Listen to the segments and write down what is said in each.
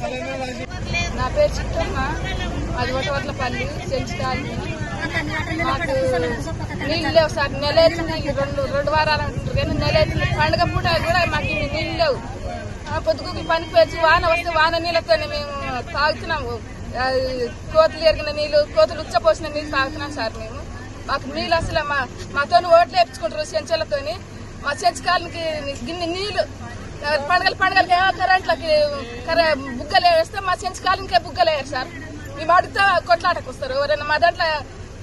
నా పేరు చిట్టమ్మ అది పల్లి చెంచుతాను మాకు నీళ్ళు లేవు సార్. నెల రెండు రెండు వారాలు అంటున్నారు కానీ నెల అవుతుంది పండుగ పూట కూడా మాకు నీళ్ళు లేవు. ఆ, పనికి వచ్చి వాన వస్తే వాన నీళ్ళతోనే మేము తాగుతున్నాము. ఆ, కోతులు ఎరిగిన నీళ్ళు కోతులు ఉచ్చపోసిన నీళ్ళు తాగుతున్నాం సార్ మేము. మాకు నీళ్ళు అసలు మా మాతో ఓట్లు వేపించుకుంటారు చెంచాలతోని మా చెంచు కాలనికి గిన్నె నీళ్ళు పండగలు పండగలకి కరెంట్లకి కరె బుగ్గలు వేస్తే మా చెంచు కాలనికే బుగ్గలు వేయరు సార్. మేము అడిగితే కొట్లాటకు వస్తారు ఎవరైనా మా దాంట్లో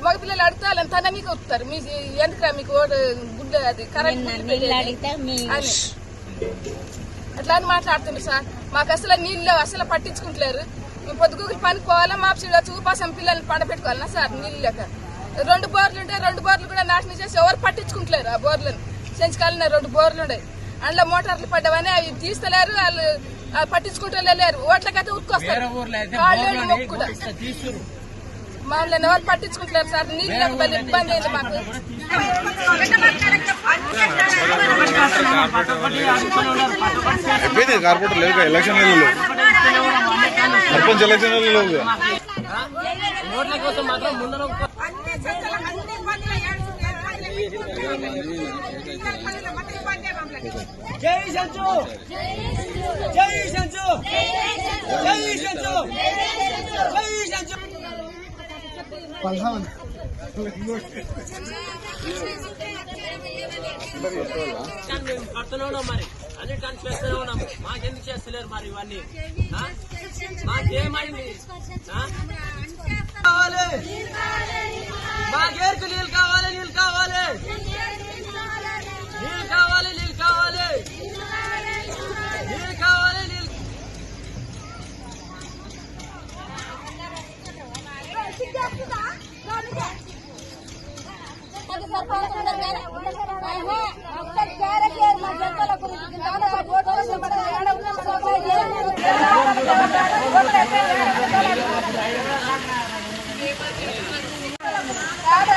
మగపిల్లలు అడిగితే వాళ్ళని తన మీకు వస్తారు మీ ఎందుకురా మీకు ఓటు గుడ్డ అది కరెంట్ అట్లా అని మాట్లాడుతున్నారు సార్. మాకు అసలు నీళ్ళు అసలు పట్టించుకుంటలేరు. మేము పొద్దుగుకి పనికి పోవాలా మా వచ్చి ఉపాసం పిల్లల్ని పండబెట్టుకోవాలన్నా సార్ నీళ్ళు లేక రెండు బోర్లు ఉంటే రెండు బోర్లు కూడా నాశనం చేసి ఎవరు పట్టించుకుంటలేరు ఆ బోర్లను. సెంచుకాలనే రెండు బోర్లు ఉన్నాయి. అందులో మోటార్లు పడ్డవని అవి తీస్తలేరు వాళ్ళు పట్టించుకుంటూ లేరు ఓట్లకైతే మొక్కు కూడా మమ్మల్ని ఎవరు పట్టించుకుంటలేరు సార్. నీళ్ళు ఇబ్బంది అయింది మాకు. అయిపోయింది కార్పొరేటర్ లేదు ఎలక్షన్ లేవు సర్పంచ్ ఎలక్షన్ లేవు ఓట్ల కోసం మాత్రం ముందర జై సంచు జై సంచు జై సంచు జై సంచు మేము కడుతూనే ఉన్నాం మరి? అన్ని టన్స్ చేస్తూనే ఉన్నాం. మాకెందుకు చేస్తలేరు మరి ఇవన్నీ? ఆ? మాకేమైంది? కాదా